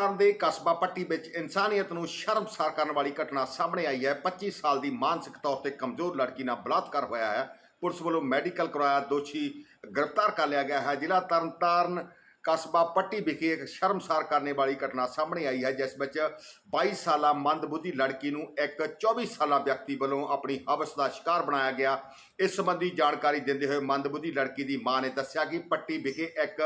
ਤਰਨਤਾਰਨ ਦੇ ਕਸਬਾ ਪੱਟੀ ਵਿੱਚ ਇਨਸਾਨੀਅਤ ਨੂੰ ਸ਼ਰਮਸਾਰ ਕਰਨ ਵਾਲੀ ਘਟਨਾ ਸਾਹਮਣੇ ਆਈ ਹੈ। 25 ਸਾਲ ਦੀ ਮਾਨਸਿਕ ਤੌਰ ਤੇ ਕਮਜ਼ੋਰ ਲੜਕੀ ਨਾਲ ਬਲਾਤਕਾਰ ਹੋਇਆ ਹੈ। ਪੁਲਿਸ ਵੱਲੋਂ ਮੈਡੀਕਲ ਕਰਵਾਇਆ ਦੋਸ਼ੀ ਗ੍ਰਿਫਤਾਰ ਕਰ ਲਿਆ ਗਿਆ ਹੈ। ਜ਼ਿਲ੍ਹਾ ਤਰਨਤਾਰਨ ਕਸਬਾ ਪੱਟੀ ਵਿਖੇ ਇੱਕ ਸ਼ਰਮਸਾਰ ਕਰਨੇ ਵਾਲੀ ਘਟਨਾ ਸਾਹਮਣੇ ਆਈ ਹੈ, ਜਿਸ ਵਿੱਚ 22 ਸਾਲਾ ਮੰਦਬੁੱਧੀ ਲੜਕੀ ਨੂੰ ਇੱਕ 24 ਸਾਲਾ ਵਿਅਕਤੀ ਵੱਲੋਂ ਆਪਣੀ ਹਵਸ ਦਾ ਸ਼ਿਕਾਰ ਬਣਾਇਆ ਗਿਆ। ਇਸ ਸੰਬੰਧੀ ਜਾਣਕਾਰੀ ਦਿੰਦੇ ਹੋਏ ਮੰਦਬੁੱਧੀ ਲੜਕੀ ਦੀ ਮਾਂ ਨੇ ਦੱਸਿਆ ਕਿ ਪੱਟੀ ਵਿਖੇ ਇੱਕ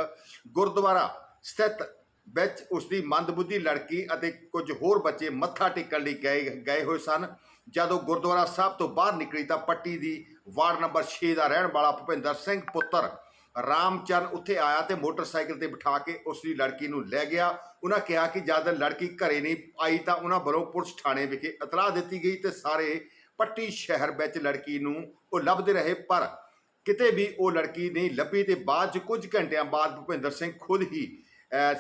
ਗੁਰਦੁਆਰਾ ਸਥਿਤ ਵਿੱਚ ਉਸ ਦੀ ਮੰਦਬੁੱਧੀ ਲੜਕੀ ਅਤੇ ਕੁਝ ਹੋਰ ਬੱਚੇ ਮੱਥਾ ਟੇਕਣ ਲਈ ਗਏ ਗਏ ਹੋਏ ਸਨ। ਜਦੋਂ ਗੁਰਦੁਆਰਾ ਸਾਹਿਬ ਤੋਂ ਬਾਹਰ ਨਿਕਲੀ ਤਾਂ ਪੱਟੀ ਦੀ ਵਾਰਡ ਨੰਬਰ 6 ਦਾ ਰਹਿਣ ਵਾਲਾ ਭੁਪਿੰਦਰ ਸਿੰਘ ਪੁੱਤਰ ਰਾਮਚਰਨ ਉੱਥੇ ਆਇਆ ਤੇ ਮੋਟਰਸਾਈਕਲ ਤੇ ਬਿਠਾ ਕੇ ਉਸ ਦੀ ਲੜਕੀ ਨੂੰ ਲੈ ਗਿਆ। ਉਹਨਾਂ ਕਿਹਾ ਕਿ ਜਦ ਲੜਕੀ ਘਰੇ ਨਹੀਂ ਆਈ ਤਾਂ ਉਹਨਾਂ ਵੱਲੋਂ ਪੁਲਿਸ ਥਾਣੇ ਵਿਖੇ ਇਤਲਾਹ ਦਿੱਤੀ ਗਈ ਤੇ ਸਾਰੇ ਪੱਟੀ ਸ਼ਹਿਰ ਵਿੱਚ ਲੜਕੀ ਨੂੰ ਉਹ ਲੱਭਦੇ ਰਹੇ, ਪਰ ਕਿਤੇ ਵੀ ਉਹ ਲੜਕੀ ਨਹੀਂ ਲੱਭੀ ਤੇ ਬਾਅਦ ਚ ਕੁਝ ਘੰਟਿਆਂ ਬਾਅਦ ਭੁਪਿੰਦਰ ਸਿੰਘ ਖੁਦ ਹੀ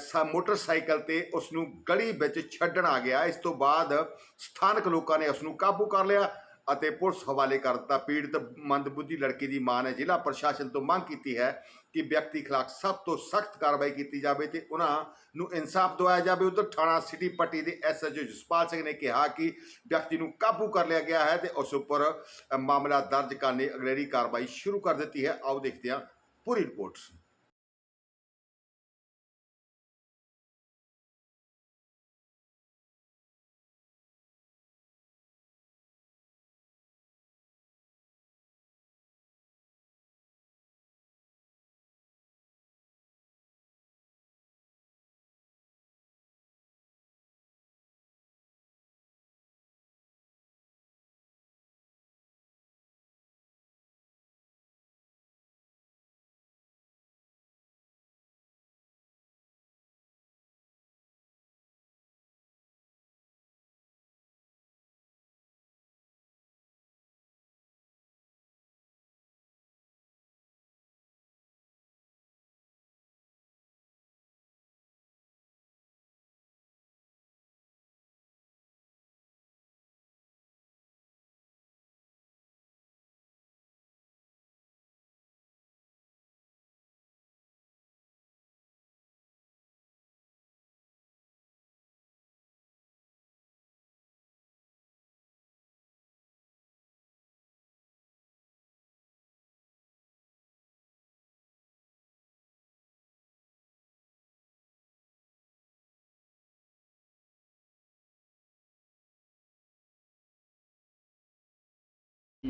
ਸਾ- ਮੋਟਰਸਾਈਕਲ ਤੇ ਉਸ ਨੂੰ ਗਲੀ ਵਿੱਚ ਛੱਡਣ ਆ ਗਿਆ। ਇਸ ਤੋਂ ਬਾਅਦ ਸਥਾਨਕ ਲੋਕਾਂ ਨੇ ਉਸ ਨੂੰ ਕਾਬੂ ਕਰ ਲਿਆ ਅਤੇ ਪੁਲਿਸ ਹਵਾਲੇ ਕਰ ਦਿੱਤਾ ਪੀੜਤ ਮੰਦਬੁੱਧੀ ਲੜਕੀ ਦੀ ਮਾਂ ਨੇ ਜ਼ਿਲ੍ਹਾ ਪ੍ਰਸ਼ਾਸਨ ਤੋਂ ਮੰਗ ਕੀਤੀ ਹੈ ਕਿ ਵਿਅਕਤੀ ਖਿਲਾਫ ਸਖਤ ਤੋਂ ਸਖਤ ਕਾਰਵਾਈ ਕੀਤੀ ਜਾਵੇ ਤੇ ਉਹਨਾਂ ਨੂੰ ਇਨਸਾਫ ਦਿਵਾਇਆ ਜਾਵੇ। ਉਧਰ ਥਾਣਾ ਸਿਟੀ ਪੱਟੀ ਦੇ ਐਸਐਚਓ ਜਸਪਾਲ ਸਿੰਘ ਨੇ ਕਿਹਾ ਕਿ ਵਿਅਕਤੀ ਨੂੰ ਕਾਬੂ ਕਰ ਲਿਆ ਗਿਆ ਹੈ ਤੇ ਉਸ ਉੱਪਰ ਮਾਮਲਾ ਦਰਜ ਕਰਨ ਲਈ ਅਗਲੇਰੀ ਕਾਰਵਾਈ ਸ਼ੁਰੂ ਕਰ ਦਿੱਤੀ ਹੈ। ਆਓ ਦੇਖਦੇ ਹਾਂ ਪੂਰੀ ਰਿਪੋਰਟ।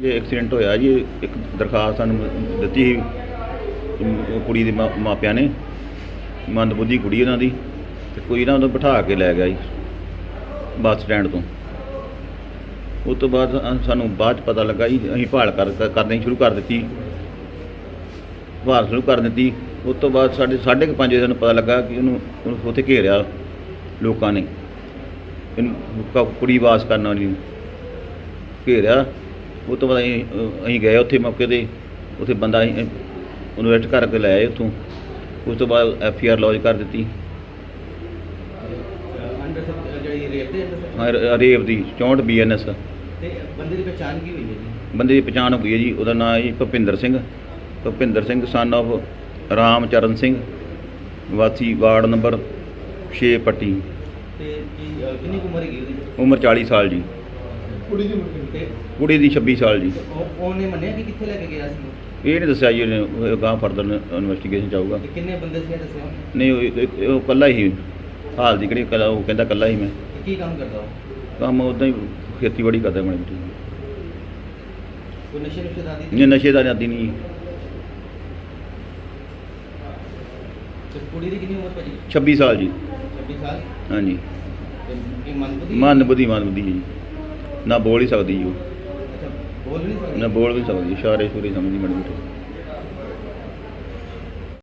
ਇਹ ਐਕਸੀਡੈਂਟ ਹੋਇਆ ਜੀ ਇੱਕ ਦਰਖਾਸਤ ਸਾਨੂੰ ਦਿੱਤੀ ਸੀ ਅਮ, ਕੁੜੀ ਦੇ ਮਾ- ਮਾਪਿਆਂ ਨੇ ਮੰਦਬੁੱਧੀ ਕੁੜੀ ਉਹਨਾਂ ਦੀ ਤੇ ਕੋਈ ਨਾ ਉਹਨੂੰ ਬਿਠਾ ਕੇ ਲੈ ਗਿਆ ਜੀ ਬੱਸ ਸਟੈਂਡ ਤੋਂ। ਉਸ ਤੋਂ ਬਾਅਦ ਅ- ਸਾਨੂੰ ਬਾਅਦ ਚ ਪਤਾ ਲੱਗਾ ਜੀ ਅਸੀਂ ਭਾਲ ਕਰ ਕਰ- ਕਰਨੀ ਸ਼ੁਰੂ ਕਰ ਦਿੱਤੀ। ਭਾਲ ਸ਼ੁਰੂ ਕਰ ਦਿੱਤੀ। ਉਸ ਤੋਂ ਬਾਅਦ ਸਾਡੇ ਸਾਢੇ ਕੁ ਪੰਜ ਵਜੇ ਸਾਨੂੰ ਪਤਾ ਲੱਗਾ ਕਿ ਉਹਨੂੰ ਉਹਨੂੰ ਉੱਥੇ ਘੇਰਿਆ ਲੋਕਾਂ ਨੇ। ਇਹਨੂੰ ਕ- ਕੁੜੀ ਵਾਸ ਕਰਨ ਵਾਲੀ ਨੂੰ ਘੇਰਿਆ। ਉਹ ਤੋਂ ਬਾਅਦ ਅਸੀਂ ਅਸੀਂ ਗਏ ਉੱਥੇ ਮੌਕੇ ਤੇ। ਉੱਥੇ ਬੰਦਾ ਅਸੀਂ ਉਹਨੂੰ ਅਰੈਸਟ ਕਰਕੇ ਲੈ ਆਏ ਉੱਥੋਂ। ਉਸ ਤੋਂ ਬਾਅਦ ਐਫ ਆਈ ਆਰ ਲੌਜ ਕਰ ਦਿੱਤੀ। ਅੰਡਰ ਜਿਹੜੀ ਰੇਪ ਦੇ ਅੰਡਰ ਹਾਂ, ਰ- ਰੇਪ ਦੀ 64 ਬੀਐਨਐਸ ਤੇ ਬੰਦੇ ਦੀ ਪਛਾਣ ਕੀ ਹੋਈ ਹੈ ਜੀ? ਬੰਦੇ ਦੀ ਪਛਾਣ ਹੋ ਗਈ ਹੈ ਜੀ ਉਹਦਾ ਨਾਮ ਹੈ ਜੀ ਭੁਪਿੰਦਰ ਸਿੰਘ। ਭੁਪਿੰਦਰ ਸਿੰਘ ਸਨ of ਰਾਮਚਰਨ ਸਿੰਘ। ਵਾਸੀ ਵਾਰਡ ਨੰਬਰ 6 ਪੱਟੀ। ਤੇ ਕੀ ਅਹ, ਕਿੰਨੀ ਕੁ ਉਮਰ ਹੈਗੀ ਉਹਦੀ? ਉਮਰ 40 ਸਾਲ ਜੀ। ਕੁੜੀ ਦੀ ਉਮਰ ਤੇ ਕੁੜੀ ਦੀ 26 ਸਾਲ ਜੀ। ਉਹ ਉਹਨੇ ਮੰਨਿਆ ਕਿ ਕਿੱਥੇ ਲੈ ਕੇ ਗਿਆ ਸੀ? ਇਹ ਨਹੀਂ ਦੱਸਿਆ ਜੀ ਉਹਨੇ ਗਾਂ ਫਰਦਰ ਇਨਵੈਸਟੀਗੇਸ਼ਨ ਚਾਹੂਗਾ ਤੇ ਕਿੰਨੇ ਬੰਦੇ ਸੀ ਇਹ ਦੱਸਿਆ ਉਹਨੇ? ਨਹੀਂ ਉਹ- ਕੱਲਾ ਹੀ ਹਾਲ ਦੀ ਕਿਹੜੀ ਕਲਾ ਉਹ ਕਹਿੰਦਾ ਕੱਲਾ ਹੀ ਮੈਂ। ਤੇ ਕੀ ਕੰਮ ਕਰਦਾ ਉਹ? ਕੰਮ ਉਦਾਂ ਹੀ ਖੇਤੀਬਾੜੀ ਕਰਦਾ ਮਾੜੀ ਮੋਟੀ। ਕੋਈ ਨਸ਼ੇ ਨੁਸ਼ੇ ਦਾ ਆਦੀ? ਨਹੀਂ ਨਸ਼ੇ ਦਾ ਆਦੀ ਨਹੀਂ। ਤੇ ਕੁੜੀ ਦੀ ਕਿੰਨੀ ਉਮਰ ਭਾਜੀ? 26 ਸਾਲ ਜੀ। 26 ਸਾਲ? ਹਾਂਜੀ। ਤੇ ਇਹ ਮੰਨਬੁੱਧੀ? ਮਨ ਬੁੱਧੀ ਮਨ ਬੁੱਧੀ ਜੀ। ਨਾ ਬੋਲ ਹੀ ਸਕਦੀ ਜੀ ਉਹ। ਬੋਲ ਨਹੀਂ ਸਕਦੀ। ਨਾ ਬੋਲ ਵੀ ਸਕਦੀ ਇਸ਼ਾਰੇ ਸ਼ੂਰੇ ਸਮਝਦੀ ਮਾੜੀ ਮੋਟੀ